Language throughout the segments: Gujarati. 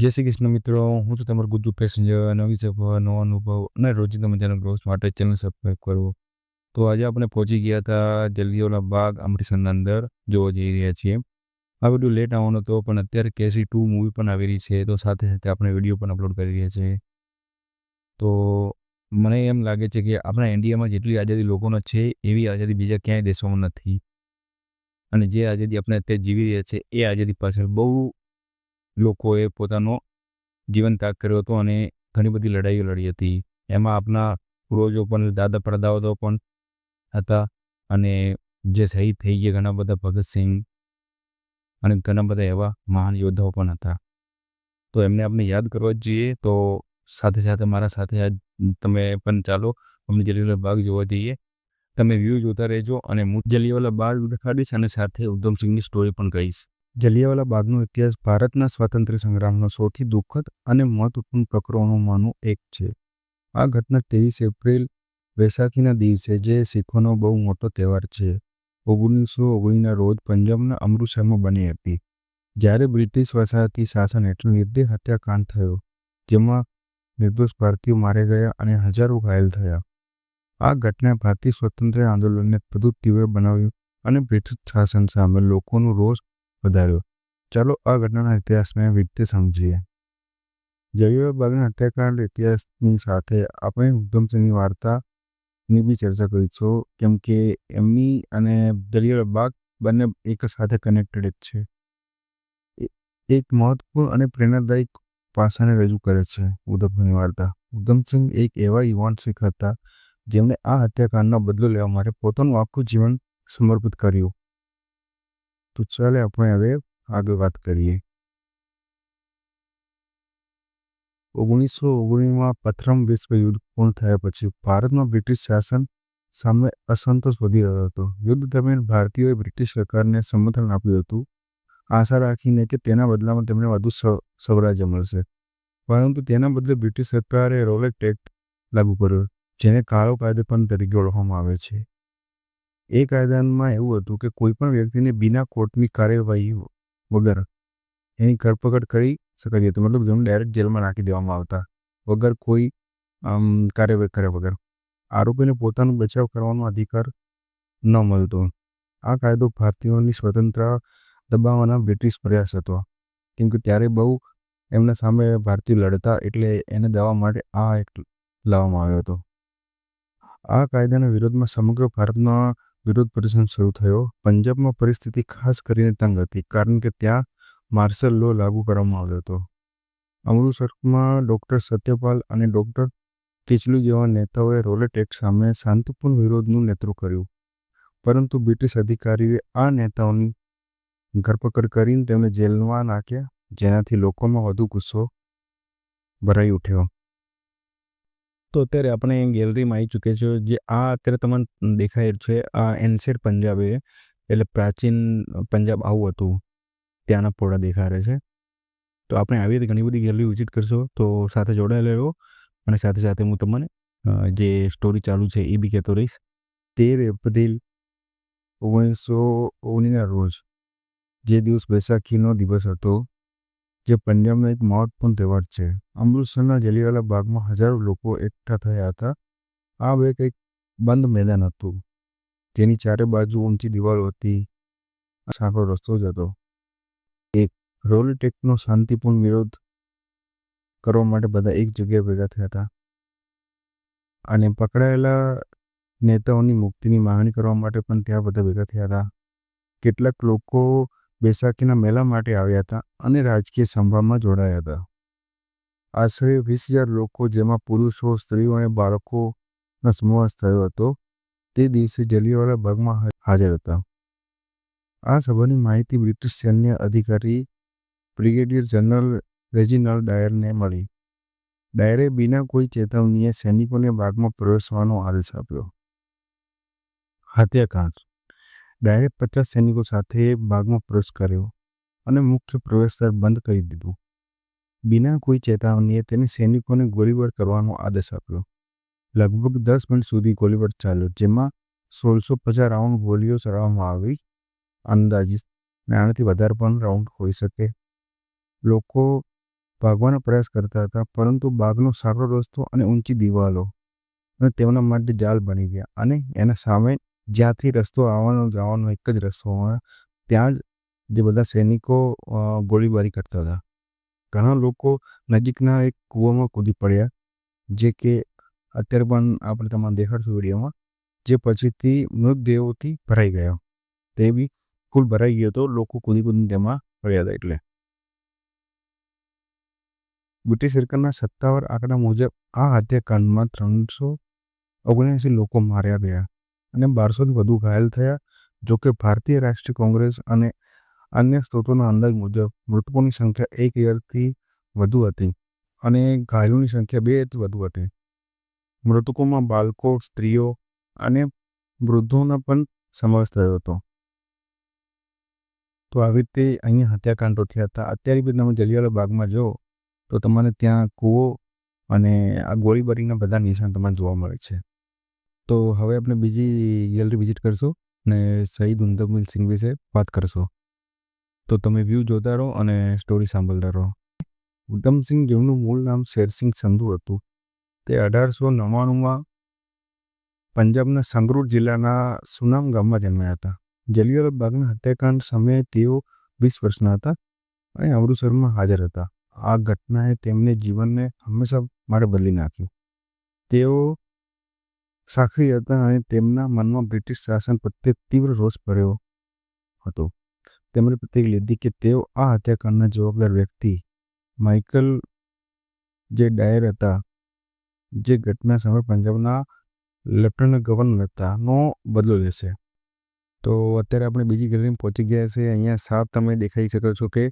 જય શ્રી કૃષ્ણ મિત્રો, હું છું તમારો ગુજુ પેસેન્જર નવી સફર નવો અનુભવ અને રોજિંદા મજાનો ગ્રોથ માટે ચેનલ સબસ્ક્રાઈબ કરો તો આજે આપણે પહોંચી ગયા હતા જલ્દીઓલા બાગ અમૃતસરના અંદર જોવા જઈ રહ્યા છીએ. આ વીડિયો લેટ આવવાનો હતો, પણ અત્યારે કેસી ટુ મૂવી પણ આવી રહી છે, તો સાથે સાથે આપણે વીડિયો પણ અપલોડ કરી રહ્યા છીએ. તો મને એમ લાગે છે કે આપણા ઇન્ડિયામાં જેટલી આઝાદી લોકોનો છે, એવી આઝાદી બીજા ક્યાંય દેશોમાં નથી. અને જે આઝાદી આપણે અત્યારે જીવી રહ્યા છે, એ આઝાદી પાછળ બહુ લોકોએ પોતાનો જીવન ત્યાગ કર્યો હતો અને ઘણી બધી લડાઈઓ લડી હતી. એમાં આપના પૂર્વજો પણ, દાદા પરદાદાઓ પણ હતા અને જે શહીદ થઈ ગયા ઘણા બધા ભગતસિંહ અને ઘણા બધા એવા મહાન યોદ્ધાઓ પણ હતા. તો એમને આપણે યાદ કરવા જ જોઈએ તો સાથે સાથે મારા સાથે આજ તમે પણ ચાલો, અમને જલિયાવાલા બાગ જોવા જઈએ. તમે વ્યૂ જોતા રહેજો અને હું જલિયાવાલા બાગ દેખાડીશ અને સાથે ઉધમસિંહની સ્ટોરી પણ કહીશ. જલિયાવાલા બાગનો ઇતિહાસ ભારતના સ્વાતંત્ર્ય સંગ્રામનો સૌથી દુઃખદ અને મહત્વપૂર્ણ પ્રકરણોમાંનું એક છે. આ ઘટના ત્રેવીસ એપ્રિલ વૈશાખીના દિવસે જે શીખોનો બહુ મોટો તહેવાર છે. ઓગણીસો ઓગણીના રોજ પંજાબના અમૃતસરમાં બની હતી. જ્યારે બ્રિટિશ વસાહતી શાસન હેઠળ નિર્દય હત્યાકાંડ થયો, જેમાં નિર્દોષ ભારતીયો માર્યા ગયા અને હજારો ઘાયલ થયા. આ ઘટના ભારતીય સ્વતંત્ર આંદોલનને વધુ તીવ્ર બનાવ્યું અને બ્રિટિશ શાસન સામે લોકોનો રોષ વધાર્યો. ચાલો આ ઘટનાના ઇતિહાસને વિગતે સમજીએ. જલિયાવાલા બાગના હત્યાકાંડ ઇતિહાસની સાથે આપણે ઉધમસિંહની વાર્તાની બી ચર્ચા કરીશું. કેમ કે એમની અને જલિયાવાલા બાગ બંને એક સાથે કનેક્ટેડ છે. એક મહત્વપૂર્ણ અને પ્રેરણાદાયક પાસાને રજૂ કરે છે ઉધમસિંહની વાર્તા. ઉધમસિંહ એક એવા યુવાન શીખ હતા જેમણે આ હત્યાકાંડનો બદલો લેવા માટે પોતાનું આખું જીવન સમર્પિત કર્યું. તો ચાલે, આપણે હવે આગળ વાત કરીએ. ઓગણીસો ઓગણીસમાં પ્રથમ વિશ્વ યુદ્ધ પૂર્ણ થયા પછી ભારતમાં બ્રિટિશ શાસન સામે અસંતોષ વધી રહ્યો હતો. યુદ્ધ દરમિયાન ભારતીયોએ બ્રિટિશ સરકારને સમર્થન આપ્યું હતું. આશા રાખીને કે તેના બદલામાં તેમને વધુ સ્વ- સ્વરાજ્ય મળશે. પરંતુ તેના બદલે બ્રિટિશ સરકારે રોલેટ એક્ટ લાગુ કર્યો, જેને કાળો કાયદો પણ તરીકે ઓળખવામાં આવે છે. એ કાયદામાં એવું હતું કે કોઈ પણ વ્યક્તિને બિના કોર્ટની કાર્યવાહી વગર એની ધરપકડ કરી શકાતી હતી મતલબ જેમને ડાયરેક્ટ જેલમાં નાખી દેવામાં આવતા વગર કોઈ, આમ, કાર્યવાહી કર્યા વગર. આરોપીને પોતાનો બચાવ કરવાનો અધિકાર ન મળતો. આ કાયદો ભારતીયોની સ્વતંત્ર દબાવવાના બ્રિટિશ પ્રયાસ હતો. કેમ કે ત્યારે બહુ એમના સામે ભારતીયો લડતા એટલે એને દવા માટે આ એક લાવવામાં આવ્યો હતો. આ કાયદાના વિરોધમાં સમગ્ર ભારતમાં વિરોધ પ્રદર્શન શરૂ થયો. પંજાબમાં પરિસ્થિતિ ખાસ કરીને તંગ હતી કારણ કે ત્યાં માર્શલ લો લાગુ કરવામાં આવ્યો હતો. અમૃતસરમાં ડૉક્ટર સત્યપાલ અને ડૉક્ટર કિચલુ જેવા નેતાઓએ રોલેટ એક્ટ સામે શાંતિપૂર્ણ વિરોધનું નેતૃત્વ કર્યું. પરંતુ બ્રિટિશ અધિકારીઓએ આ નેતાઓની ધરપકડ કરીને તેમને જેલમાં નાખ્યા, જેનાથી લોકોમાં વધુ ગુસ્સો ભરાઈ ઉઠ્યો. તો અત્યારે આપણે ગેલેરીમાં આવી ચૂક્યા છીએ જે આ અત્યારે તમને દેખાય છે, આ એન્શિયર પંજાબ એ એટલે પ્રાચીન પંજાબ આવું હતું. ત્યાંના પોળા દેખાડે છે. તો આપણે આવી રીતે ઘણી બધી ગેલેરી વિઝિટ કરશો, તો સાથે જોડાયેલા રહો અને સાથે સાથે હું તમને જે સ્ટોરી ચાલુ છે એ બી કહેતો રહીશ. તેર એપ્રિલ ઓગણીસો ઓગણીના રોજ જે દિવસ બૈસાખીનો દિવસ હતો જે પંજાબનો એક મહત્વપૂર્ણ તહેવાર છે. અમૃતસરના જલિયાવાલા બાગમાં હજારો લોકો એકઠા થયા હતા. આ એક એક બંધ મેદાન હતું. જેની ચારે બાજુ ઊંચી દિવાલો હતી. સાંકડો રસ્તો જ હતો. એક રોલટેકનો શાંતિપૂર્ણ વિરોધ કરવા માટે બધા એક જગ્યાએ ભેગા થયા હતા. અને પકડાયેલા નેતાઓની મુક્તિની માંગણી કરવા માટે પણ ત્યાં બધા ભેગા થયા હતા. કેટલાક લોકો બેસાખીના મેળા માટે આવ્યા હતા અને રાજકીય સંભાળમાં જોડાયા હતા આશરે વીસ હજાર લોકો જેમાં પુરુષો સ્ત્રીઓ અને બાળકોનો સમાવેશ થયો હતો તે દિવસે જલિયાવાલા બાગમાં હાજર હતા આ સભાની માહિતી બ્રિટિશ સૈન્ય અધિકારી બ્રિગેડિયર જનરલ રેજિનાલ્ડ ડાયરને મળી। ડાયરે બિના કોઈ ચેતવણીએ સૈનિકોને બાગમાં પ્રવેશવાનો આદેશ આપ્યો। હત્યાકાંડ ડાયરે પચાસ સૈનિકો સાથે બાગમાં પ્રવેશ કર્યો અને મુખ્ય પ્રવેશદ્વાર બંધ કરી દીધું. બિના કોઈ ચેતવણીએ તેને સૈનિકોને ગોળીબાર કરવાનો આદેશ આપ્યો. લગભગ દસ મિનિટ સુધી ગોળીબાર ચાલ્યો, જેમાં સોળસો પચાસ રાઉન્ડ ગોળીઓ ચડાવવામાં આવી. અંદાજિત અને વધારે પણ રાઉન્ડ હોઈ શકે. લોકો ભાગવાનો પ્રયાસ કરતા હતા, પરંતુ બાગનો સારો રસ્તો અને ઊંચી દિવાલો અને તેમના માટે જાળ બની ગયા અને એના સામે જ્યાંથી રસ્તો આવવાનો, જવાનો એક જ રસ્તો હોય, ત્યાં જ જે બધા સૈનિકો ગોળીબારી કરતા હતા. ઘણા લોકો નજીકના એક કૂવામાં કૂદી પડ્યા, જે કે અત્યારે પણ આપણે તમને દેખાડશું વિડીયોમાં, જે પછીથી મૃતદેહોથી ભરાઈ ગયો. તે બી ફૂલ ભરાઈ ગયો હતો લોકો કૂદી કૂદીને તેમાં પડ્યા હતા એટલે. બ્રિટિશ સરકારના સત્તાવાર આંકડા મુજબ આ હત્યાકાંડમાં ત્રણસો ઓગણએંસી લોકો માર્યા ગયા. અને બારસોથી વધુ ઘાયલ થયા જોકે ભારતીય રાષ્ટ્રીય કોંગ્રેસ અને અન્ય સ્ત્રોતોના અંદાજ મુજબ મૃતકોની સંખ્યા એક હજારથી વધુ હતી અને ઘાયલોની સંખ્યા બેથી વધુ હતી. મૃતકોમાં બાળકો, સ્ત્રીઓ અને વૃદ્ધોનો પણ સમાવેશ થયો હતો. તો આવી રીતે અહીંયા હત્યાકાંડો થયા હતા. અત્યારે બી તમે જલિયાવાલા બાગમાં જો, તો તમને ત્યાં કૂવો અને આ ગોળીબારીના બધા નિશાન તમને જોવા મળે છે. તો હવે આપણે બીજી ગેલેરી વિઝિટ કરશું અને શહીદ ઉધમસિંહ સિંહ વિશે વાત કરશું. તો તમે વ્યૂ જોતા રહો અને સ્ટોરી સાંભળતા રહો. ઉધમસિંહ જેમનું મૂળ નામ શેરસિંહ સંધુ હતું. તે અઢારસો નવ્વાણુંમાં પંજાબના સંગરૂર જિલ્લાના સુનામ ગામમાં જન્મ્યા હતા. જલિયાવાલા બાગના હત્યાકાંડ સમયે તેઓ વીસ વર્ષના હતા અને અમૃતસરમાં હાજર હતા. આ ઘટનાએ તેમને જીવનને હંમેશા માટે બદલી નાખ્યું. તેઓ સાક્ષી હતા અને તેમના મનમાં બ્રિટિશ શાસન પ્રત્યે તીવ્ર રોષ ભર્યો હતો. તેમણે પ્રતિક લીધી કે તેઓ આ હત્યાકાંડના જવાબદાર વ્યક્તિ માઇકલ જે ડાયર હતા, જે ઘટના સમયે પંજાબના લેફ્ટનન્ટ ગવર્નર હતા, નો બદલો લેશે. તો અત્યારે આપણે બીજી ગેલેરીમાં પહોંચી ગયા છે. અહીંયા સાફ તમે દેખાઈ શકો છો કે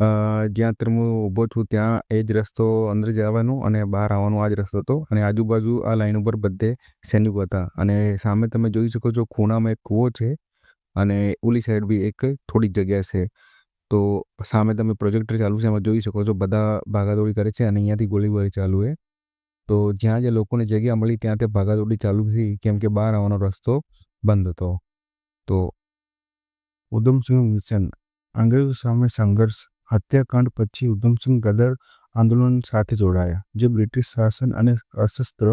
જ્યાં અત્યારે હું ઊભો છું, ત્યાં એ જ રસ્તો અંદર જવાનો અને બહાર આવવાનો આ જ રસ્તો હતો. અને આજુબાજુ આ લાઈન ઉપર બધે સૈનિકો હતા. અને સામે તમે જોઈ શકો છો ખૂણામાં એક કૂવો છે અને ઓલી સાઈડ બી એક થોડીક જગ્યા છે. તો સામે તમે પ્રોજેક્ટર ચાલુ છે, એમાં જોઈ શકો છો બધા ભાગાદોડી કરે છે અને અહીંયાથી ગોળીબારી ચાલુ છે. તો જ્યાં જે લોકોને જગ્યા મળી, ત્યાં તે ભાગાદોડી ચાલુ થઈ, કેમ કે બહાર આવવાનો રસ્તો બંધ હતો. તો ઉધમસિંહ મિશન. અંગ્રેજો સામે સંઘર્ષ. હત્યાકાંડ પછી ઉધમસિંહ ગદર આંદોલન સાથે જોડાયા, જે બ્રિટિશ શાસન અને અસશસ્ત્ર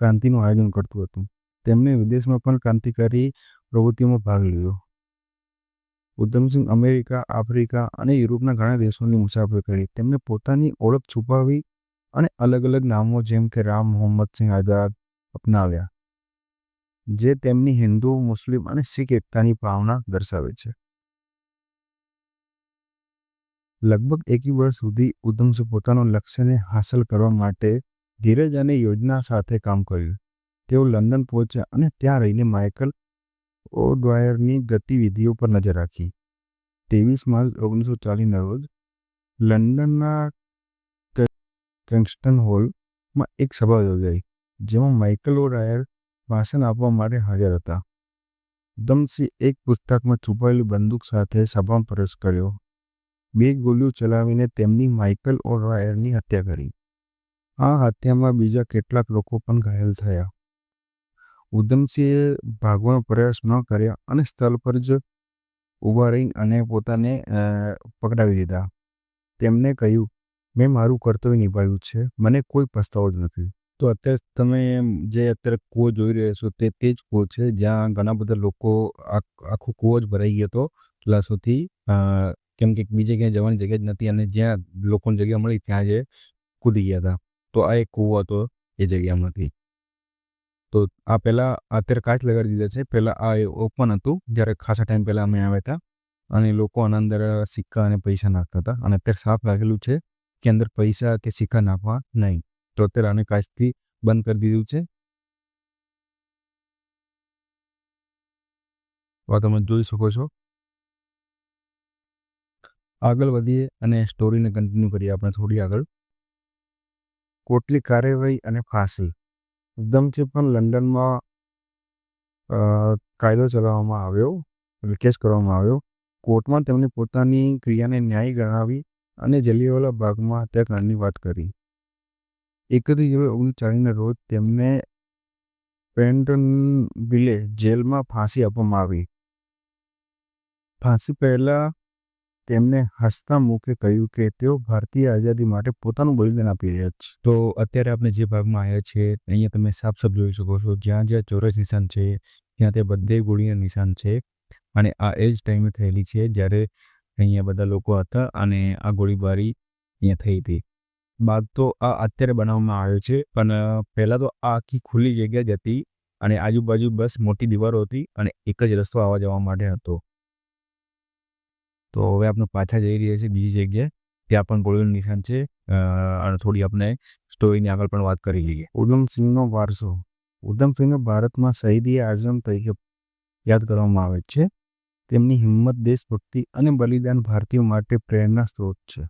ક્રાંતિનું આયોજન કરતું હતું. તેમણે વિદેશમાં પણ ક્રાંતિકારી પ્રવૃત્તિઓમાં ભાગ લીધો. ઉધમસિંહ અમેરિકા, આફ્રિકા અને યુરોપના ઘણા દેશોની મુસાફરી કરી. તેમણે પોતાની ઓળખ છુપાવી અને અલગ અલગ નામો, જેમ કે રામ મોહમ્મદ સિંહ આઝાદ, અપનાવ્યા, જે તેમની હિન્દુ, મુસ્લિમ અને શીખ એકતાની ભાવના દર્શાવે છે. લગભગ એકી વર્ષ સુધી ઉધમસિંહ પોતાના લક્ષ્યને હાંસલ કરવા માટે ધીરજ અને યોજના સાથે કામ કર્યું. તેઓ લંડન પહોંચ્યા અને ત્યાં રહીને માઇકલ ઓડવાયરની ગતિવિધિઓ પર નજર રાખી. ત્રેવીસ માર્ચ ઓગણીસો ચાલીસના રોજ લંડનના કિંગસ્ટન હોલમાં એક સભા યોજાઈ, જેમાં માઇકલ ઓડાયર ભાષણ આપવા માટે હાજર હતા. ઉધમસિંહ એક પુસ્તકમાં છુપાયેલી બંદૂક સાથે સભામાં પ્રવેશ કર્યો બે ગોળીઓ ચલાવીને તેમની માઇકલ ઓરવાયરની હત્યા કરી. આ હત્યામાં બીજા કેટલાક લોકો પણ ઘાયલ થયા. ઉધમસિંહે ભાગવાનો પ્રયાસ ન કર્યા અને સ્થળ પર જ ઊભા રહી અને પોતાને પકડાવી દીધા. તેમણે કહ્યું, મેં મારું કર્તવ્ય નિભાવ્યું છે. મને કોઈ પસ્તાવો જ નથી. તો અત્યારે તમે જે અત્યારે કૂવો જોઈ રહ્યા છો તે તે જ કૂવો છે, જ્યાં ઘણા બધા લોકો આખ- કૂવો જ ભરાઈ ગયો હતો ક્લાસોથી કેમ કે બીજે ક્યાંય જવાની જગ્યા જ નથી અને જ્યાં લોકોની જગ્યા મળી ત્યાં જે કૂદી ગયા હતા. તો આ એક કૂવો હતો એ જગ્યામાંથી. તો આ પહેલાં અત્યારે કાચ લગાડી દીધા છે. પહેલાં આ ઓપન હતું, જ્યારે ખાસા ટાઈમ પહેલાં અમે આવ્યા હતા. અને લોકો આના અંદર સિક્કા અને પૈસા નાખતા હતા. અને અત્યારે સાફ રાખેલું છે કે અંદર પૈસા કે સિક્કા નાખવા નહીં. તો અને કાચથી બંધ કરી દીધું છે. તો તમે જોઈ શકો છો. આગળ વધીએ અને સ્ટોરીને કન્ટિન્યુ કરીએ આપણે થોડી આગળ. કોટલી કાર્યવાહી અને ફાંસી. એકદમથી પણ લંડનમાં કાયદો ચલાવવામાં આવ્યો, એટલે કેસ કરવામાં આવ્યો. કોર્ટમાં તેમણે પોતાની ક્રિયાને ન્યાય ગણાવી અને જલિયાવાલા બાગમાં હત્યાકાંડની વાત કરી. એકત્રીસ જુલાઈ ઓગણીસો ચાલીસના રોજ તેમને પેન્ટન બિલે જેલમાં ફાંસી આપવામાં આવી. ફાંસી પહેલાં તેમને હસતા મુખે કહ્યું કે તેઓ ભારતીય આઝાદી માટે પોતાનું બલિદાન આપી રહ્યા છે. તો અત્યારે આપણે જે ભાગમાં આવ્યા છે, અહીંયા તમે સાફ સાફ જોઈ શકો છો, જ્યાં જ્યાં ચોરસ નિશાન છે, ત્યાં તે બધે ગોળીના નિશાન છે. અને આ એ જ ટાઈમે થયેલી છે, જ્યારે અહીંયા બધા લોકો હતા અને આ ગોળીબારી અહીંયા થઈ હતી. બાદ તો આ અત્યારે બનાવવામાં આવ્યો છે. પણ પહેલાં તો આ આખી ખુલ્લી જગ્યા જ હતી અને આજુબાજુ બસ મોટી દીવારો હતી અને એક જ રસ્તો આવવા જવા માટે હતો. તો હવે આપણે પાછા જઈ રહ્યા છીએ બીજી જગ્યાએ. ત્યાં પણ ગોળીનું નિશાન છે. અને થોડી આપણે સ્ટોરીની આગળ પણ વાત કરી લઈએ. ઉધમસિંહનો વારસો. ઉધમસિંહને ભારતમાં શહીદી આઝમ તરીકે યાદ કરવામાં આવે છે. તેમની હિંમત, દેશભક્તિ અને બલિદાન ભારતીયો માટે પ્રેરણા સ્ત્રોત છે.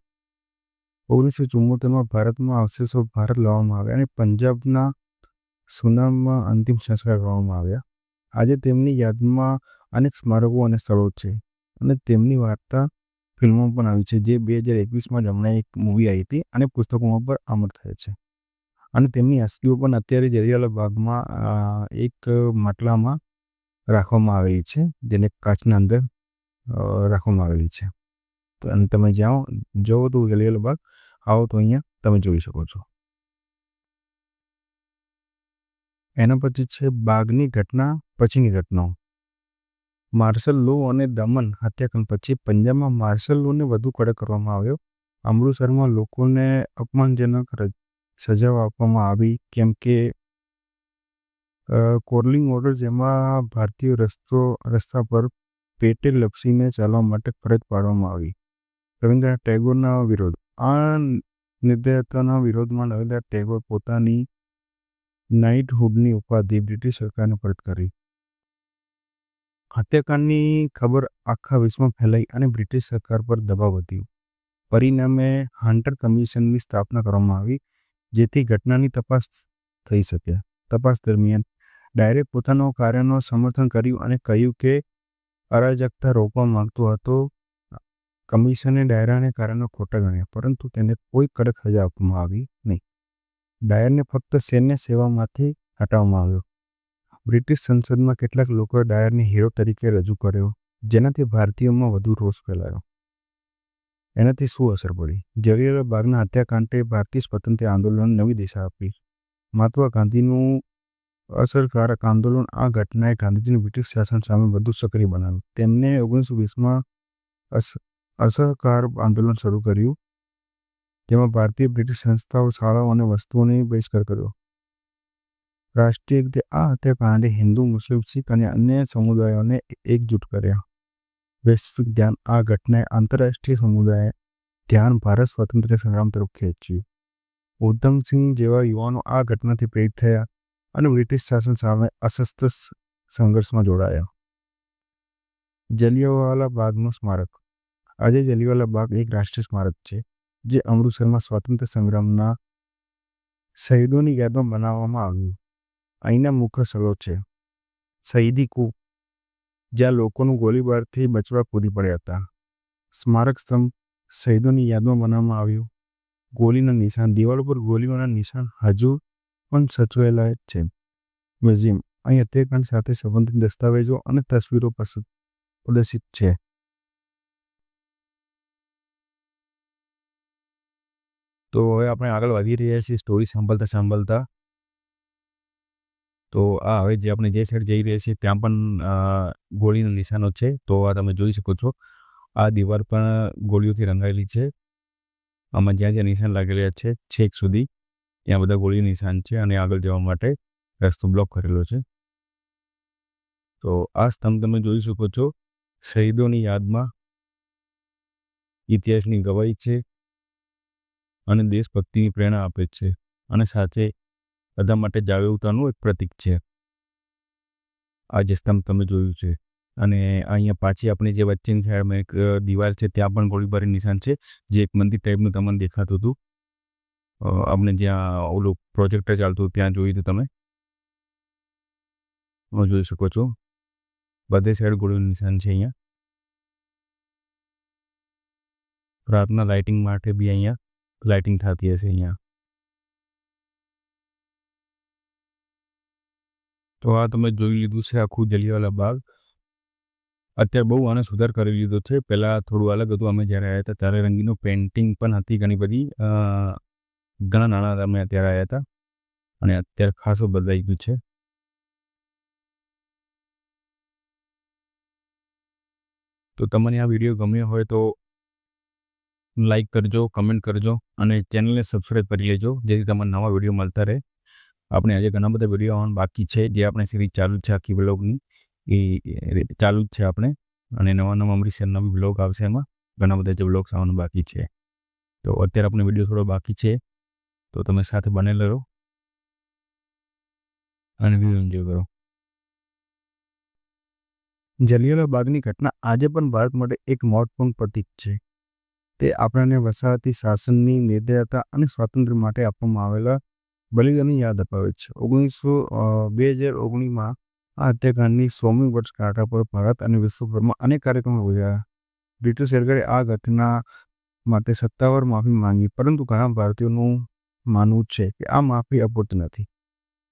ઓગણીસો ચુમ્મોતેરમાં ભારતમાં અવશેષો ભારત લાવવામાં આવ્યા અને પંજાબના સુનામમાં અંતિમ સંસ્કાર કરવામાં આવ્યા. આજે તેમની યાદમાં અનેક સ્મારકો અને સ્થળો છે અને તેમની વાર્તા ફિલ્મો પણ આવી છે, જે બે હજાર એકવીસમાં જમણે એક મૂવી આવી હતી અને પુસ્તકોમાં પણ અમર થયા છે. અને તેમની અસ્થિઓ પણ અત્યારે જરિયાલા બાગમાં એક માટલામાં રાખવામાં આવેલી છે, જેને કાચના અંદર રાખવામાં આવેલી છે. અને તમે જાઓ જોવો તો જલિયાવાલા બાગ આવો તો અહીંયા તમે જોઈ શકો છો. એના પછી છે બાગની ઘટના, પછીની ઘટનાઓ. માર્શલ લો અને દમન હત્યાકાંડ પછી પંજાબમાં માર્શલ લોને વધુ કડક કરવામાં આવ્યો. અમૃતસરમાં લોકોને અપમાનજનક સજાઓ આપવામાં આવી, કેમ કે કોર્લિંગ ઓર્ડર જેમાં ભારતીય રસ્તો, રસ્તા પર પેટે લપસીને ચાલવા માટે ફરજ પાડવામાં આવી. રવિન્દ્રનાથ ટેગોરના વિરોધ. આ નિર્દયતાના વિરોધમાં રવિન્દ્રનાથ ટેગોર પોતાની નાઇટહુડની ઉપાધિ બ્રિટિશ સરકારને પરત કરી. હત્યાકાંડની ખબર આખા વિશ્વમાં ફેલાઈ અને બ્રિટિશ સરકાર પર દબાવ વધ્યો. પરિણામે હાન્ટર કમિશનની સ્થાપના કરવામાં આવી, જેથી ઘટનાની તપાસ થઈ શકે. તપાસ દરમિયાન ડાયરે પોતાનો કાર્યનો સમર્થન કર્યું અને કહ્યું કે અરાજકતા રોકવા માંગતો હતો. કમિશને ડાયરાને કારણો ખોટા ગણ્યા, પરંતુ તેને કોઈ કડક સજા આપવામાં આવી નહીં. ડાયરને ફક્ત સૈન્ય સેવામાંથી હટાવવામાં આવ્યો. બ્રિટિશ સંસદમાં કેટલાક લોકોએ ડાયરને હીરો તરીકે રજૂ કર્યો, જેનાથી ભારતીયોમાં વધુ રોષ ફેલાયો. એનાથી શું અસર પડી? જલિયાવાલા બાગના હત્યાકાંડે ભારતીય સ્વતંત્ર આંદોલનને નવી દિશા આપી. મહાત્મા ગાંધીનું અસરકારક આંદોલન આ ઘટનાએ ગાંધીજીને બ્રિટિશ શાસન સામે વધુ સક્રિય બનાવ્યું. તેમને ઓગણીસો વીસમાં અસ અસહકાર આંદોલન શરૂ કર્યું, જેમાં ભારતીય બ્રિટિશ સંસ્થાઓ, શાળાઓ અને વસ્તુઓને બહિષ્કાર કર્યો. રાષ્ટ્રીય રીતે આ હત્યાકાંડે હિન્દુ, મુસ્લિમ, શીખ અને અન્ય સમુદાયોને એકજૂટ કર્યા. વૈશ્વિક ધ્યાન આ ઘટનાએ આંતરરાષ્ટ્રીય સમુદાય ધ્યાન ભારત સ્વતંત્ર સંગ્રામ તરફ ખેંચ્યું. ઉધમસિંહ જેવા યુવાનો આ ઘટનાથી પ્રેરિત થયા અને બ્રિટિશ શાસન સામે અસસ્ત્ર સંઘર્ષમાં જોડાયા. જલિયાવાલા બાગનું સ્મારક આજે જલિયાવાલા બાગ એક રાષ્ટ્રીય સ્મારક છે, જે અમૃતસરમાં સ્વાતંત્ર્ય સંગ્રામના શહીદોની યાદમાં બનાવવામાં આવ્યું. અહીંના મુખ્ય સ્થળો છે. શહીદી કૂપ, જ્યાં લોકોનું ગોળીબારથી બચવા કૂદી પડ્યા હતા. સ્મારક સ્તંભ શહીદોની યાદમાં બનાવવામાં આવ્યું. ગોળીના નિશાન, દિવાલ પર ગોળીઓના નિશાન હજુ પણ સચવાયેલા છે. મ્યુઝિયમ અહીં હત્યાકાંડ સાથે સંબંધિત દસ્તાવેજો અને તસવીરો પ્રદર્શિત છે. તો હવે આપણે આગળ વધી રહ્યા છીએ સ્ટોરી સાંભળતા સાંભળતા. તો આ હવે જે આપણે જે સાઈડ જઈ રહ્યા છીએ, ત્યાં પણ ગોળીના નિશાનો છે. તો આ તમે જોઈ શકો છો, આ દીવાલ પણ ગોળીઓથી રંગાયેલી છે. આમાં જ્યાં જ્યાં નિશાન લાગેલા છે, છેક સુધી ત્યાં બધા ગોળી નિશાન છે અને આગળ જવા માટે રસ્તો બ્લોક કરેલો છે. તો આ સ્તંભ તમે જોઈ શકો છો, શહીદોની યાદમાં. ઇતિહાસની ગવાઈ છે. અને દેશભક્તિની પ્રેરણા આપે છે અને સાથે બધા માટે જાગૃતતાનું એક પ્રતીક છે. આ જે સ્તંભ તમે જોયું છે અને અહીંયા પાછી આપણી જે વચ્ચેની સાઈડમાં એક દિવાલ છે ત્યાં પણ ગોળીબારી નિશાન છે જે એક મંદિર ટાઈપનું તમને દેખાતું હતું. આપણે જ્યાં ઓલું પ્રોજેક્ટર ચાલતું હતું ત્યાં જોયું હતું તમે? જોઈ શકો છો. બધે સાઈડ ગોળીનું નિશાન છે અહીંયા. રાતના લાઇટિંગ માટે બી અહીંયા લાઇટિંગ થતી હશે અહીંયા. તો આ તમે જોઈ લીધું છે આખું જલિયાવાલા બાગ. અત્યારે બહુ આને સુધાર કરી લીધો છે. પહેલાં થોડું અલગ હતું. અમે જ્યારે આવ્યા હતા ત્યારે રંગીનું પેઇન્ટિંગ પણ હતી ઘણી બધી. ઘણા હતા અમે અત્યારે આવ્યા હતા. અને અત્યારે ખાસો બદલાઈ ગયું છે. તો તમને આ વીડિયો ગમ્યો હોય તો લાઈક કરજો કમેન્ટ કરજો અને ચેનલને સબસ્ક્રાઈબ કરી લેજો, જેથી તમને નવા વીડિયો મળતા રહે. આપણે આજે ઘણા બધા વીડિયો આવવાનું બાકી છે, જે આપણે સિરીઝ ચાલુ છે આખી બ્લોગની એ એ ચાલુ જ છે આપણે અને નવા નવા અમૃતસરના બી બ્લોગ આવશે એમાં. ઘણા બધા જે બ્લોગ્સ આવવાનું બાકી છે. તો અત્યારે આપણે વીડિયો થોડો બાકી છે. તો તમે સાથે બનેલા રહો. અને વીડિયો એન્જોય કરો. જલિયાલા બાગની ઘટના આજે પણ ભારત માટે એક મહત્વપૂર્ણ પ્રતીક છે. તે આપણને વસાહતી શાસનની નિર્દયતા અને સ્વાતંત્ર્ય માટે આપવામાં આવેલા બલિદાનની યાદ અપાવે છે. ઓગણીસો બે હજાર ઓગણીસમાં આ હત્યાકાંડની સોમી વર્ષ કાંઠા પર ભારત અને વિશ્વભરમાં અનેક કાર્યક્રમો યોજાયા. બ્રિટિશ સરકારે આ ઘટના માટે સત્તાવાર માફી માંગી, પરંતુ ઘણા ભારતીયોનું માનવું છે કે આ માફી અપૂરતી નથી.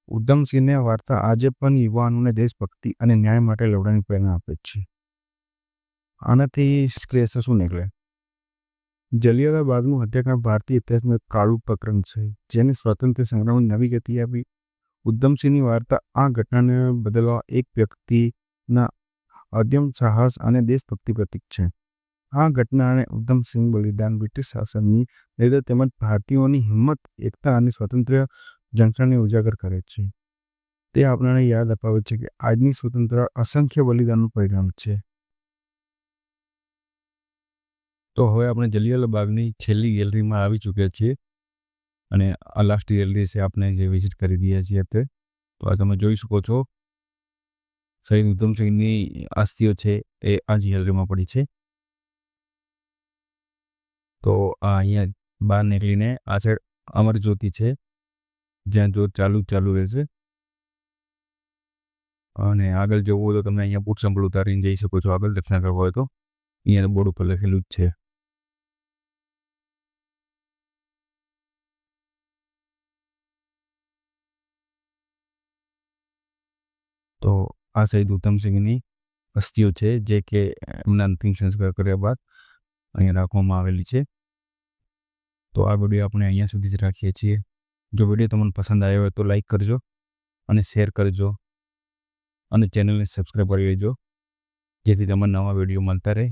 ઉધમસિંહને વાર્તા આજે પણ યુવાનોને દેશભક્તિ અને ન્યાય માટે લડવાની પ્રેરણા આપે છે. આનાથી શ્રેષ્ઠ શું નીકળે? જલિયાલા બાગનું હત્યાકાંડ ભારતીય ઇતિહાસનું એક કાળું પ્રકરણ છે, જેને સ્વાતંત્ર્ય સંગ્રામને નવી ગતિ આપી. ઉધમસિંહની વાર્તા આ ઘટનાને બદલવા એક વ્યક્તિના અદ્યમ સાહસ અને દેશભક્તિ પ્રતીક છે. આ ઘટના અને ઉધમસિંહ બલિદાન બ્રિટિશ શાસનની નિર્દય તેમજ ભારતીયોની હિંમત, એકતા અને સ્વતંત્ર ઝંખનાને ઉજાગર કરે છે. તે આપણને યાદ અપાવે છે કે આજની સ્વતંત્ર અસંખ્ય બલિદાનનું પરિણામ છે. તો હવે આપણે જલિયાલા બાગની છેલ્લી ગેલેરીમાં આવી ચૂક્યા છીએ. અને આ લાસ્ટ ગેલેરી છે આપણે જે વિઝિટ કરી રહ્યા છીએ અત્યારે તો આ તમે જોઈ શકો છો. શહીદ ઉધમસિંહની અસ્થિઓ છે એ આ જ ગેલેરીમાં પડી છે. તો આ અહીંયા બહાર નીકળીને આ સાઈડ અમર જ્યોતિ છે. જ્યાં જ્યોત ચાલુ જ ચાલુ રહેશે. અને આગળ જવું હોય તો તમે અહીંયા બુટ સંભળ ઉતારીને જઈ શકો છો. આગળ દર્શન કરવા હોય તો. અહીંયા બોર્ડ ઉપર લખેલું જ છે. તો આ શહીદ ઉધમસિંહની અસ્થિઓ છે, જે કે એમના અંતિમ સંસ્કાર કર્યા બાદ અહીંયા રાખવામાં આવેલી છે. તો આ વીડિયો આપણે અહીંયા સુધી જ રાખીએ છીએ. જો વીડિયો તમને પસંદ આવ્યો હોય તો લાઈક કરજો અને શેર કરજો અને ચેનલને સબસ્ક્રાઈબ કરી લેજો. જેથી તમને નવા વીડિયો મળતા રહે.